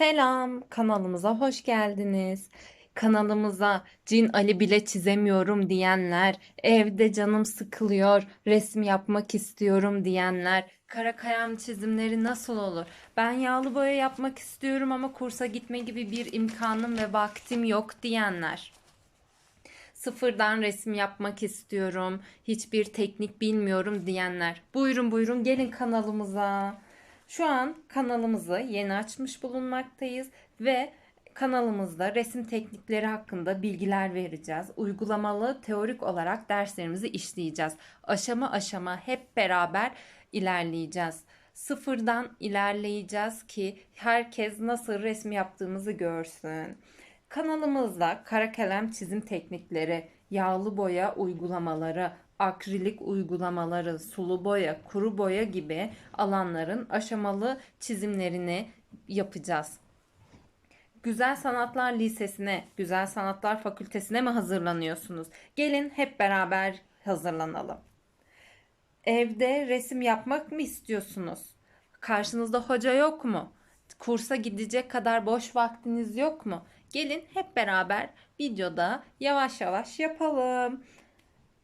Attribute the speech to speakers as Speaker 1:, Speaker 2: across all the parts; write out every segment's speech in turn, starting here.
Speaker 1: Selam, kanalımıza hoş geldiniz. Kanalımıza Cin Ali bile çizemiyorum diyenler, evde canım sıkılıyor, resim yapmak istiyorum diyenler, kara kalem çizimleri nasıl olur? Ben yağlı boya yapmak istiyorum ama kursa gitme gibi bir imkanım ve vaktim yok diyenler. Sıfırdan resim yapmak istiyorum. Hiçbir teknik bilmiyorum diyenler. Buyurun buyurun gelin kanalımıza. Şu an kanalımızı yeni açmış bulunmaktayız ve kanalımızda resim teknikleri hakkında bilgiler vereceğiz. Uygulamalı teorik olarak derslerimizi işleyeceğiz. Aşama aşama hep beraber ilerleyeceğiz. Sıfırdan ilerleyeceğiz ki herkes nasıl resim yaptığımızı görsün. Kanalımızda kara kalem çizim teknikleri, yağlı boya uygulamaları, akrilik uygulamaları, sulu boya, kuru boya gibi alanların aşamalı çizimlerini yapacağız. Güzel Sanatlar Lisesi'ne, Güzel Sanatlar Fakültesi'ne mi hazırlanıyorsunuz? Gelin hep beraber hazırlanalım. Evde resim yapmak mı istiyorsunuz? Karşınızda hoca yok mu? Kursa gidecek kadar boş vaktiniz yok mu? Gelin hep beraber videoda yavaş yavaş yapalım.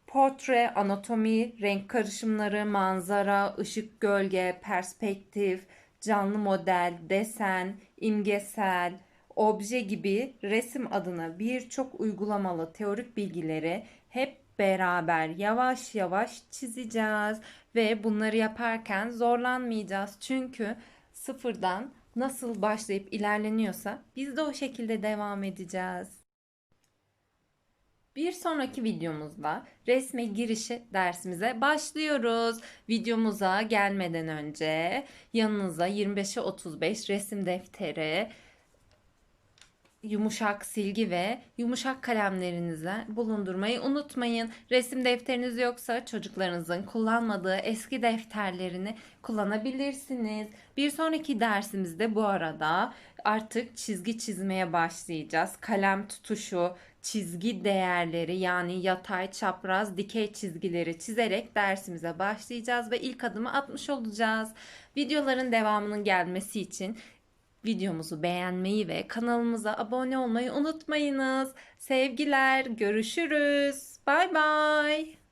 Speaker 1: Portre, anatomi, renk karışımları, manzara, ışık, gölge, perspektif, canlı model, desen, imgesel, obje gibi resim adına birçok uygulamalı teorik bilgileri hep beraber yavaş yavaş çizeceğiz ve bunları yaparken zorlanmayacağız. Çünkü sıfırdan nasıl başlayıp ilerleniyorsa biz de o şekilde devam edeceğiz. Bir sonraki videomuzda resme girişi dersimize başlıyoruz. Videomuza gelmeden önce yanınıza 25'e 35 resim defteri, yumuşak silgi ve yumuşak kalemlerinizi bulundurmayı unutmayın. Resim defteriniz yoksa çocuklarınızın kullanmadığı eski defterlerini kullanabilirsiniz. Bir sonraki dersimizde bu arada artık çizgi çizmeye başlayacağız. Kalem tutuşu, çizgi değerleri yani yatay, çapraz, dikey çizgileri çizerek dersimize başlayacağız ve ilk adımı atmış olacağız. Videoların devamının gelmesi için videomuzu beğenmeyi ve kanalımıza abone olmayı unutmayınız. Sevgiler, görüşürüz. Bay bay.